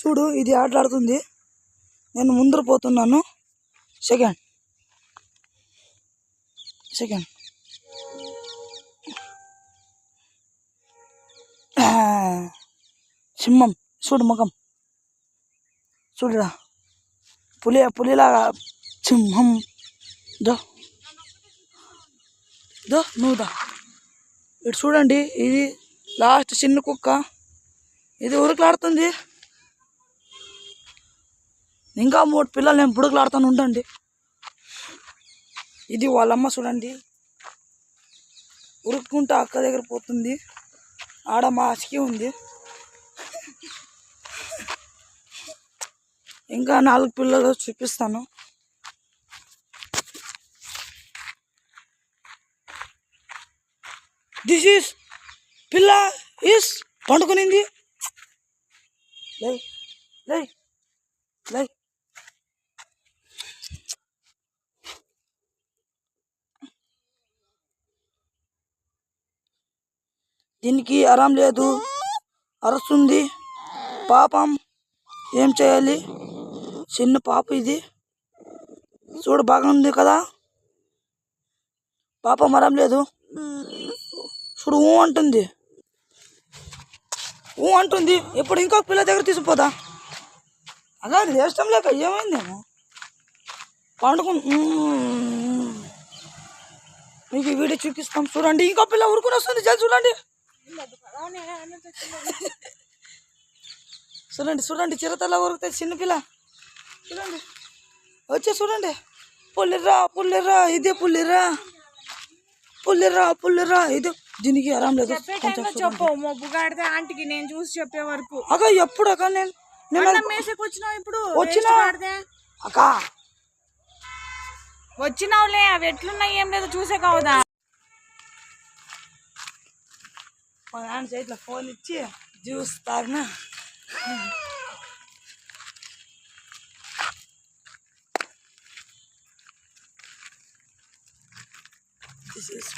చూడు ఇది ఆటలాడుతుంది. నేను ముందర పోతున్నాను. సెకండ్. సెకండ్. సింహం. చూడు ముఖం. చూడురా. పులి పులిలాగా సింహం. దో. దో నువ్వుదా ఇటు చూడండి ఇది లాస్ట్ చిన్న కుక్క. ఇది ఉరుకులాడుతుంది. ఇంకా మూడు పిల్లలు నేను బుడుకులాడుతాను ఉండండి. ఇది వాళ్ళమ్మ చూడండి. ఉరుక్కుంటా అక్క దగ్గర పోతుంది. ఆడ మా అసికి ఉంది. ఇంకా నాలుగు పిల్లలు చూపిస్తాను. దిస్ ఈస్ పిల్ల ఈస్ పండుకునింది. Lie lie lie. దీనికి ఆరాం లేదు. అరుస్తుంది. పాపం ఏం చేయాలి? చిన్న పాప ఇది. చూడు బాగుంది కదా? పాప మరం లేదు. చూడు ఊ అంటుంది. ఊ అంటుంది. ఇప్పుడు ఇంకొక పిల్ల దగ్గర తీసుకుపోదా? అలా అది ఇష్టం లేక ఏమైందేమో? పండుకు మీకు వీడియో చూపిస్తాం. చూడండి ఇంకో పిల్ల ఉరుకుని వస్తుంది. జల్ది చూడండి. చూడండి చూడండి చిరతల ఊరుకుతాయి చిన్న పిల్ల. చూడండి వచ్చే చూడండి. పుల్లిర్రా పుల్లిర్రా ఇదే పుల్లిర్రా. పుల్లిర్రా పుల్లిర్రా ఇదే. దీనికి ఆరాం లేదు. చెప్పు మొబ్బు గాడితే ఆంటీకి నేను చూసి చెప్పే వరకు. అక్క ఎప్పుడు అక్క నేను మేసకి వచ్చినావు ఇప్పుడు? వచ్చినా. అక్క. వచ్చినావులే అవి ఎట్లున్నాయి ఏం లేదు చూసే కావదా? మా నాన్న చేతిలో ఫోన్ ఇచ్చి జ్యూస్ తాగిన This is